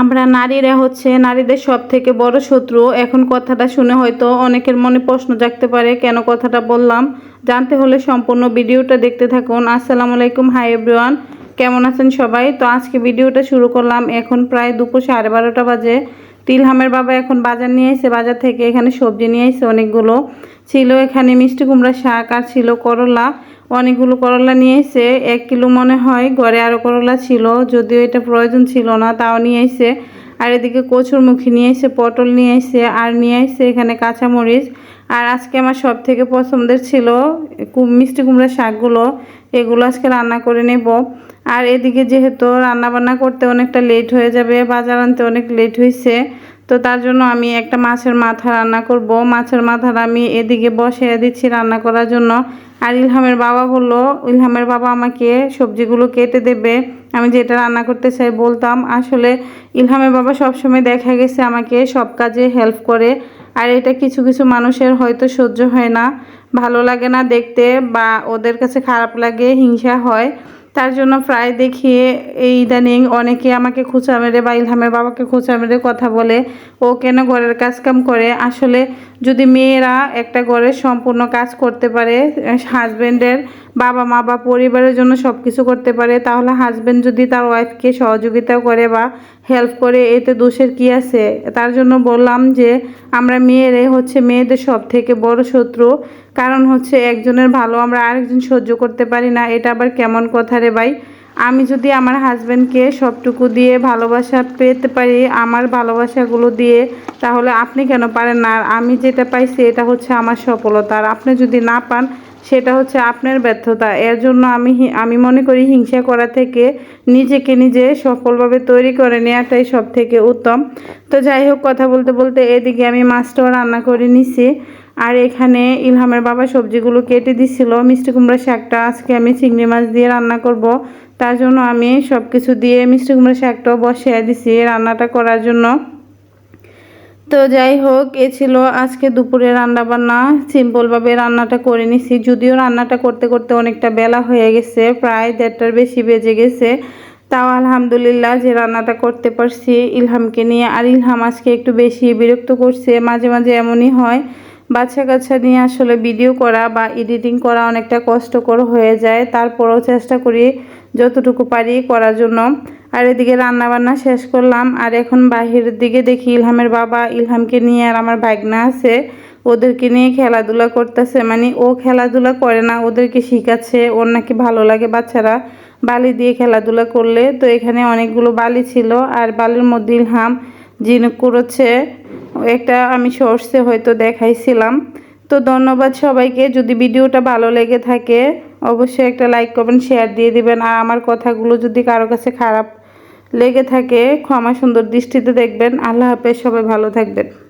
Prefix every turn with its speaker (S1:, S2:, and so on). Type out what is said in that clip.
S1: আমরা নারীরা হচ্ছে নারীদের সব থেকে বড় শত্রু। এখন কথাটা শুনে হয়তো অনেকের মনে প্রশ্ন জাগতে পারে, কেন কথাটা বললাম? জানতে হলে সম্পূর্ণ ভিডিওটা দেখতে থাকুন। আসসালামু আলাইকুম। হাই এভরিওয়ান, কেমন আছেন সবাই? তো আজকে ভিডিওটা শুরু করলাম এখন প্রায় দুপুর সাড়ে বারোটা বাজে। তিলহামের বাবা এখন বাজার নিয়ে এসে, বাজার থেকে এখানে সবজি নিয়ে এসে অনেকগুলো ছিল। এখানে মিষ্টি কুমড়া শাক আর ছিল করলা। অনেকগুলো করলা নিয়ে এসে এক কিলো মনে হয়, ঘরে আরও করলা ছিল, যদিও এটা প্রয়োজন ছিল না, তাও নিয়ে এসে, আর এদিকে কচুরমুখী নিয়ে এসে, পটল নিয়ে এসে, আর নিয়ে এসে এখানে কাঁচামরিচ, আর আজকে আমার সব থেকে পছন্দের ছিল মিষ্টি কুমড়ার শাকগুলো, এগুলো আজকে রান্না করে নেব। আর এদিকে যেহেতু রান্না বান্না করতে অনেকটা লেট হয়ে যাবে, বাজার আনতে অনেক লেট হয়েছে তো তার জন্য আমি একটা মাছের মাথা রান্না করব। মাছের মাথাটা আমি এদিকে বসিয়ে দিচ্ছি রান্না করার জন্য। আর ইলহামের বাবা বলল, ইলহামের বাবা আমাকে সবজিগুলো কেটে দেবে। আমি যেটা রান্না করতে চাই বলতাম। আসলে ইলহামের বাবা সবসময় দেখা গেছে আমাকে সব কাজে হেল্প করে। আর এটা কিছু কিছু মানুষের হয়তো সহ্য হয় না। ভালো লাগে না দেখতে বা ওদের কাছে খারাপ লাগে, হিংসা হয়। তার জন্য প্রায় দেখিয়ে এই ইদানিং অনেকে আমাকে খোঁচা মেরে বা ইলহামের বাবাকে খোঁচা মেরে কথা বলে, ও কেন ঘরের কাজ কাম করে? আসলে যদি মেয়েরা একটা ঘরের সম্পূর্ণ কাজ করতে পারে হাজব্যান্ডের বাবা মা বা পরিবারের জন্য সব কিছু করতে পারে, তাহলে হাজব্যান্ড যদি তার ওয়াইফকে সহযোগিতা করে বা হেল্প করে, এতে দোষের কি আছে? তার জন্য বললাম যে, আমরা মেয়েরাই হচ্ছে মেয়েদের সব থেকে বড় শত্রু। কারণ হচ্ছে একজনের ভালো আমরা আরেকজন সহ্য করতে পারি না, এটা আবার কেমন কথা রে ভাই? আমি যদি আমার হাজব্যান্ডকে সবটুকু দিয়ে ভালোবাসা পেতে পারি, আমার ভালোবাসাগুলো দিয়ে, তাহলে আপনি কেন পারেন না? আর আমি যেটা পাইছি এটা হচ্ছে আমার সফলতা। আর আপনি যদি না পান, সেটা হচ্ছে আপনার ব্যর্থতা। এর জন্য আমি আমি মনে করি হিংসা করা থেকে নিজেকে নিজে সফলভাবে তৈরি করে নেওয়াটাই সব থেকে উত্তম। তো যাই হোক, কথা বলতে বলতে এদিকে আমি মাছটাও রান্না করে নিছি। আর এখানে ইলহামের বাবা সবজিগুলো কেটে দিছিল, মিষ্টি কুমড়া শাকটা। আজকে আমি চিংড়ি মাছ দিয়ে রান্না করব। তার জন্য আমি সব কিছু দিয়ে মিষ্টি কুমড়া শাকটাও বসিয়ে দিছি রান্নাটা করার জন্য। তো যাই হোক, এ ছিল আজকে দুপুরে রান্না বান্না সিম্পলভাবে রান্নাটা করে নিছি। যদিও রান্নাটা করতে করতে অনেকটা বেলা হয়ে গেছে, প্রায় দেড়টার বেশি বেজে গেছে। তাও আলহামদুলিল্লাহ যে রান্নাটা করতে পারছি ইলহামকে নিয়ে। আর ইলহাম আজকে একটু বেশি বিরক্ত করছে, মাঝে মাঝে এমনই হয়। বাচ্চা কাচ্চা নিয়ে আসলে ভিডিও করা বা এডিটিং করা অনেকটা কষ্টকর হয়ে যায়। তারপরেও চেষ্টা করি যতটুকু পারি করার জন্য। আর এদিকে রান্না বান্না শেষ করলাম। আর এখন বাহিরের দিকে দেখি ইলহামের বাবা ইলহামকে নিয়ে আর আমার ভাগনা আছে। ওদেরকে নিয়ে খেলাধুলা করতেছে। মানে ও খেলাধুলা করে না, ওদেরকে শিখাচ্ছে। ওর নাকি ভালো লাগে বাচ্চারা বালি দিয়ে খেলাধুলা করলে। তো এখানে অনেকগুলো বালি ছিল। আর বালির মধ্যে ইলহাম জিনুক করেছে একটা আমি সোর্সে হয়তো দেখাইছিলাম। তো ধন্যবাদ সবাইকে। যদি ভিডিওটা ভালো লেগে থাকে, অবশ্যই একটা লাইক করবেন শেয়ার দিয়ে দিবেন। আর আমার কথাগুলো যদি কারও কাছে খারাপ লেগে থাকে, ক্ষমা সুন্দর দৃষ্টিতে দেখবেন। আল্লাহ হাফেজ, সবাই ভালো থাকবেন।